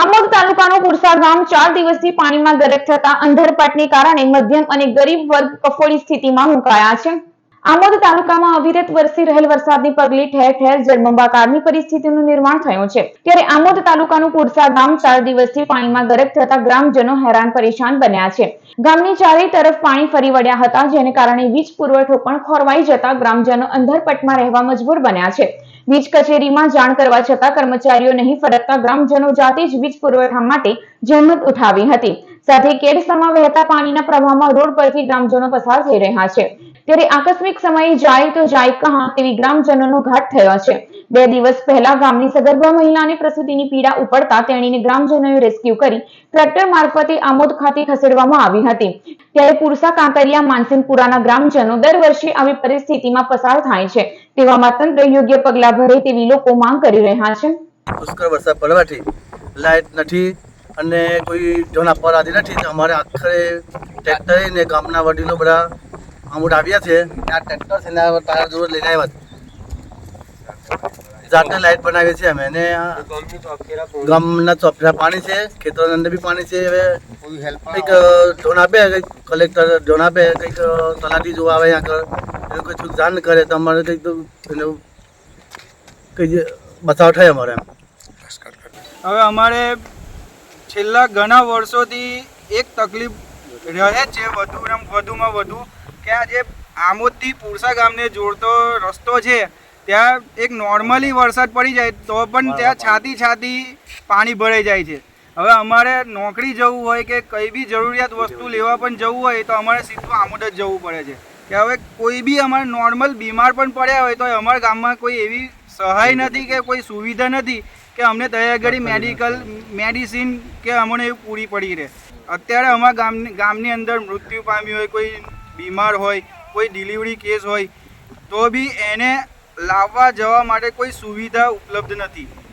આમોદ તાલુકાનું કુરસા ગામ ચાર દિવસથી પાણીમાં ગરક થતા અંધરપટને કારણે મધ્યમ અને ગરીબ વર્ગ કફોડી સ્થિતિમાં મુકાયા છે. આમોદ તાલુકામાં અવિરત વરસી રહેલ વરસાદની પગલે ઠેર ઠેર જળબંબાકારની પરિસ્થિતિનું નિર્માણ થયું છે. ત્યારે આમોદ તાલુકાનું કુરસા ગામ ચાર દિવસથી પાણીમાં ગરક થતા ગ્રામજનો હેરાન પરેશાન બન્યા છે. ગામની ચારેય તરફ પાણી ફરી વળ્યા હતા, જેને કારણે વીજ પુરવઠો પણ ખોરવાઈ જતા ગ્રામજનો અંધરપટમાં રહેવા મજબૂર બન્યા છે. વીજ કચેરીમાં જાણ કરવા છતાં કર્મચારીઓ નહીં ફરકતા, ગ્રામજનો જાતે જ વીજ પુરવઠા માટે જહેમત ઉઠાવી હતી. સાથે કેડસામાં વહેતા પાણીના પ્રવાહમાં રોડ પરથી ગ્રામજનો પસાર થઈ રહ્યા છે. ત્યારે આકસ્મિક સમયે જાય તો જાય કહા તેવી ગ્રામજનોનો ઘાટ થયો છે. બે દિવસ પહેલા ગામની સગર્ભા મહિલાને પ્રસૂતિની પીડા ઉપડતા તેણીને ગ્રામજનોએ રેસ્ક્યુ કરી ટ્રેક્ટર મારફતે આમોદ ખાતે ખસેડવામાં આવી હતી. ત્યારે પુરસા કાંકરિયા માનસિંહપુરાના ગ્રામજનો દર વર્ષે આવી પરિસ્થિતિમાં પસાર થાય છે. તેવામાં તંત્ર યોગ્ય પગલાં ભરે તેવી લોકો માંગ કરી રહ્યા છે. પુષ્કળ વરસાદ પડવાથી લાઇટ નથી અને કોઈ જોન આપવા રાજી નથી. અમારે આખરે ટ્રેક્ટરે ને ગામના વડીલો બધા અમુક આવ્યા છે આ ટ્રેક્ટર છે ને આ ટાયર જોર લઈને આવ્યા છે. જાતે લાઇટ બનાવીએ છીએ અમે. અને ગામના ચોપડા પાણી છે ખેતરોની અંદર બી પાણી છે. હવે કંઈક ધોન આપે કંઈક કલેક્ટર ધોન આપે કંઈક તલાટી જોવા આવે આગળ. એવું કંઈક જાણ કરે તો અમારે કંઈક તો એનું કંઈ બચાવ થાય અમારે એમ. હવે અમારે છેલ્લા ઘણા વર્ષોથી એક તકલીફ રહે છે વધુ વધુમાં વધુ કે આ જે આમોદથી પુરસા ગામને જોડતો રસ્તો છે ત્યાં એક નોર્મલી વરસાદ પડી જાય તો પણ ત્યાં છાતી છાતી પાણી ભરાઈ જાય છે. હવે અમારે નોકરી જવું હોય કે કઈ બી જરૂરિયાત વસ્તુ લેવા પણ જવું હોય તો અમારે સીધું આમોદ જ જવું પડે છે. કે હવે કોઈ બી અમારે નોર્મલ બીમાર પણ પડ્યા હોય તો અમારા ગામમાં કોઈ એવી સહાય નથી કે કોઈ સુવિધા નથી કે અમને તૈયાર ઘડી મેડિકલ મેડિસિન કે અમને એવું પૂરી પડી રહે. અત્યારે અમારા ગામની ગામની અંદર મૃત્યુ પામ્યું હોય કોઈ બીમાર હોય, કોઈ ડિલિવરી કેસ હોય, તો બી એને લાવવા જવા માટે કોઈ સુવિધા ઉપલબ્ધ નથી.